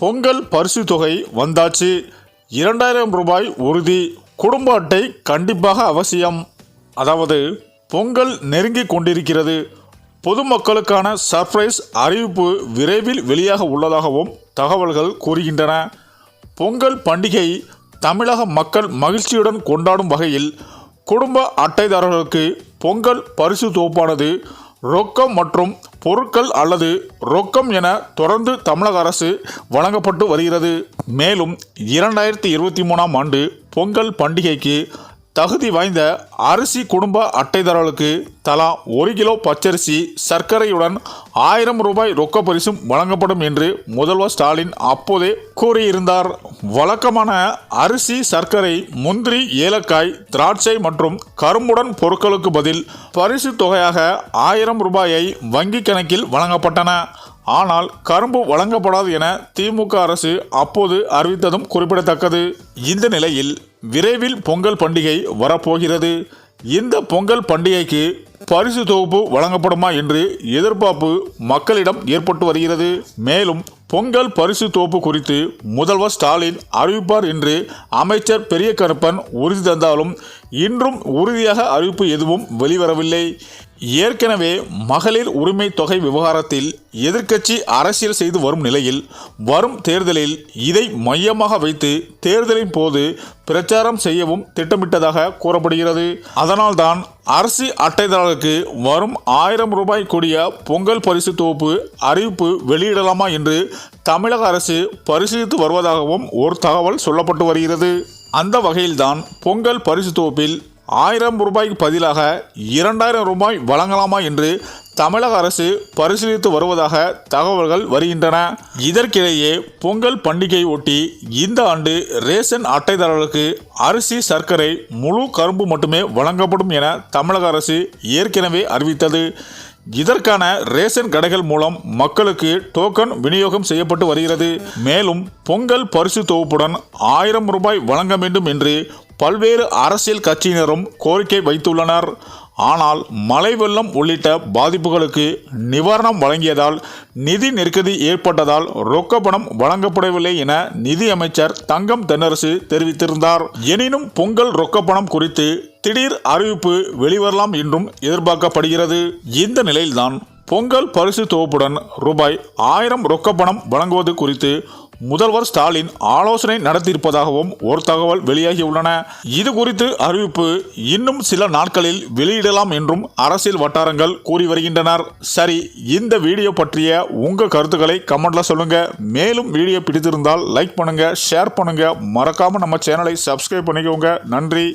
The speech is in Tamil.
பொங்கல் பரிசு தொகை வந்தாச்சு. இரண்டாயிரம் ரூபாய் உறுதி. குடும்ப அட்டை கண்டிப்பாக அவசியம். அதாவது பொங்கல் நெருங்கி கொண்டிருக்கிறது. பொதுமக்களுக்கான சர்ப்ரைஸ் அறிவிப்பு விரைவில் வெளியாக உள்ளதாகவும் தகவல்கள் கூறுகின்றன. பொங்கல் பண்டிகை தமிழக மக்கள் மகிழ்ச்சியுடன் கொண்டாடும் வகையில் குடும்ப அட்டைதாரர்களுக்கு பொங்கல் பரிசு தொகுப்பானது ரொக்கம் மற்றும் பொருட்கள் அல்லது ரொக்கம் என தொடர்ந்து தமிழக அரசு வழங்கப்பட்டு வருகிறது. மேலும் இரண்டாயிரத்தி இருபத்தி மூணாம் ஆண்டு பொங்கல் பண்டிகைக்கு தகுதி வாய்ந்த அரிசி குடும்ப அட்டைதாரர்களுக்கு தலா ஒரு கிலோ பச்சரிசி சர்க்கரையுடன் ஆயிரம் ரூபாய் ரொக்க பரிசும் வழங்கப்படும் என்று முதல்வர் ஸ்டாலின் அப்போதே கூறியிருந்தார். வழக்கமான அரிசி சர்க்கரை முந்திரி ஏலக்காய் திராட்சை மற்றும் கரும்புடன் பொருட்களுக்கு பதில் பரிசு தொகையாக ஆயிரம் ரூபாயை வங்கி கணக்கில் வழங்கப்பட்டன. ஆனால் கரும்பு வழங்கப்படாது என திமுக அரசு அப்போது அறிவித்ததும் குறிப்பிடத்தக்கது. இந்த நிலையில் விரைவில் பொங்கல் பண்டிகை வரப்போகிறது. இந்த பொங்கல் பண்டிகைக்கு பரிசு தொகுப்பு வழங்கப்படுமா என்று எதிர்பார்ப்பு மக்களிடம் ஏற்பட்டு வருகிறது. மேலும் பொங்கல் பரிசு தொகுப்பு குறித்து முதல்வர் ஸ்டாலின் அறிவிப்பார் என்று அமைச்சர் பெரிய கருப்பன் உறுதி தந்தாலும் இன்றும் உறுதியாக அறிவிப்பு எதுவும் வெளிவரவில்லை. ஏற்கனவே மகளிர் உரிமை தொகை விவகாரத்தில் எதிர்க்கட்சி அரசியல் செய்து வரும் நிலையில் வரும் தேர்தலில் இதை மையமாக வைத்து தேர்தலின் போது பிரச்சாரம் செய்யவும் திட்டமிட்டதாக கூறப்படுகிறது. அதனால்தான் அரசு அட்டைதாரருக்கு வரும் ஆயிரம் ரூபாய் கூடிய பொங்கல் பரிசு தொகுப்பு அறிவிப்பு வெளியிடலாமா என்று தமிழக அரசு பரிசீலித்து வருவதாகவும் ஒரு தகவல் சொல்லப்பட்டு வருகிறது. அந்த வகையில்தான் பொங்கல் பரிசு தொகுப்பில் ஆயிரம் ரூபாய்க்கு பதிலாக இரண்டாயிரம் ரூபாய் வழங்கலாமா என்று தமிழக அரசு பரிசீலித்து வருவதாக தகவல்கள் வருகின்றன. இதற்கிடையே பொங்கல் பண்டிகை ஒட்டி இந்த ஆண்டு ரேஷன் அட்டைதாரர்களுக்கு அரிசி சர்க்கரை முழு கரும்பு மட்டுமே வழங்கப்படும் என தமிழக அரசு ஏற்கனவே அறிவித்தது. இதற்கான ரேஷன் கடைகள் மூலம் மக்களுக்கு டோக்கன் விநியோகம் செய்யப்பட்டு வருகிறது. மேலும் பொங்கல் பரிசு தொகுப்புடன் ஆயிரம் ரூபாய் வழங்க வேண்டும் என்று பல்வேறு அரசியல் கட்சியினரும் கோரிக்கை வைத்துள்ளனர். ஆனால் மழை வெள்ளம் உள்ளிட்ட பாதிப்புகளுக்கு நிவாரணம் வழங்கியதால் நிதி நெருக்கடி ஏற்பட்டதால் ரொக்க பணம் வழங்கப்படவில்லை என நிதி அமைச்சர் தங்கம் தென்னரசு தெரிவித்திருந்தார். எனினும் பொங்கல் ரொக்க பணம் குறித்து திடீர் அறிவிப்பு வெளிவரலாம் என்றும் எதிர்பார்க்கப்படுகிறது. இந்த நிலையில்தான் பொங்கல் பரிசு தொகுப்புடன் ரூபாய் ஆயிரம் ரொக்க பணம் வழங்குவது குறித்து முதல்வர் ஸ்டாலின் ஆலோசனை நடத்தியிருப்பதாகவும் ஒரு தகவல் வெளியாகியுள்ளன. இது குறித்து அறிவிப்பு இன்னும் சில நாட்களில் வெளியிடலாம் என்றும் அரசியல் வட்டாரங்கள் கூறி வருகின்றனர். சரி இந்த வீடியோ பற்றிய உங்க கருத்துக்களை கமெண்ட்ல சொல்லுங்க. மேலும் வீடியோ பிடித்திருந்தால் லைக் பண்ணுங்க ஷேர் பண்ணுங்க. மறக்காம நம்ம சேனலை சப்ஸ்கிரைப் பண்ணிக்கோங்க. நன்றி.